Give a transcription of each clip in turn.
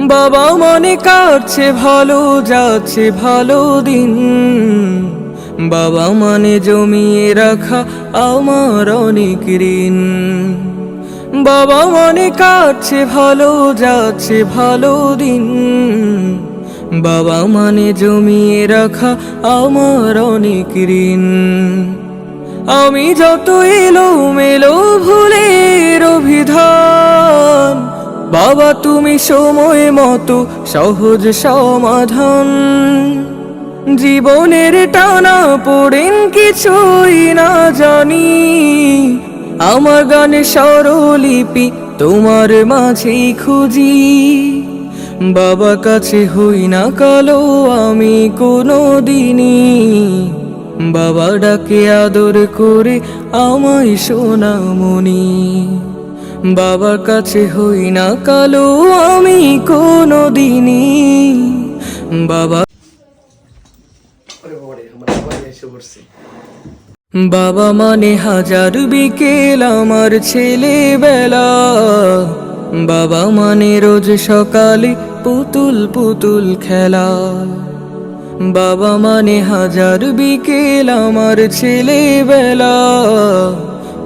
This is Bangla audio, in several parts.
বাবা মনে কাটছে, ভালো যাচ্ছে, ভালো দিন। বাবা মানে জমিয়ে রাখা আমার অনেক ঋণ। বাবা মনে কাটছে, ভালো যাচ্ছে, ভালো দিন। বাবা মানে জমিয়ে রাখা আমার অনেক ঋণ। আমি যত এলো বাবা, তুমি সময় মতো সহজ সমাধান। জীবনের টানা পড়েন কিছুই না জানি। আমার গানে স্বরলিপি তোমার মাঝেই খুঁজি। বাবা, কাছে হই না কালো আমি কোনো দিনই। বাবা, ডাকে আদর করে আমায় সোনামণি বাবার কাছে হই না কালো, আমি কোনো দিনই বাবা বাবা মানে হাজার বিকেল আমার ছেলেবেলা। বাবা মানে রোজ সকালে পুতুল পুতুল খেলা। বাবা মানে হাজার বিকেল আমার ছেলেবেলা।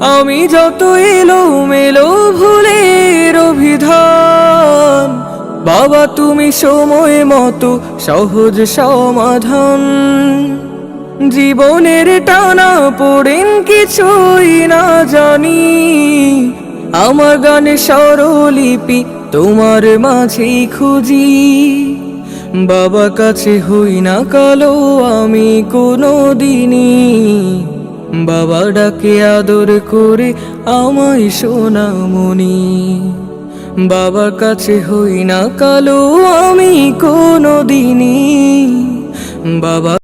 আমি যত এলো মেলো ভুলের অভিধান, বাবা তুমি সময় মতো সহজ সমাধান। জীবনের টানা পড়েন কিছুই না জানি, আমার গানে স্বরলিপি তোমার মাঝেই খুঁজি। বাবা কাছে হই না কালো আমি কোনো দিনই বাবা ডাকে আদর করে, আমায় সোনামণি বাবার কাছে হই না কালো, আমি কোনো দিনই বাবা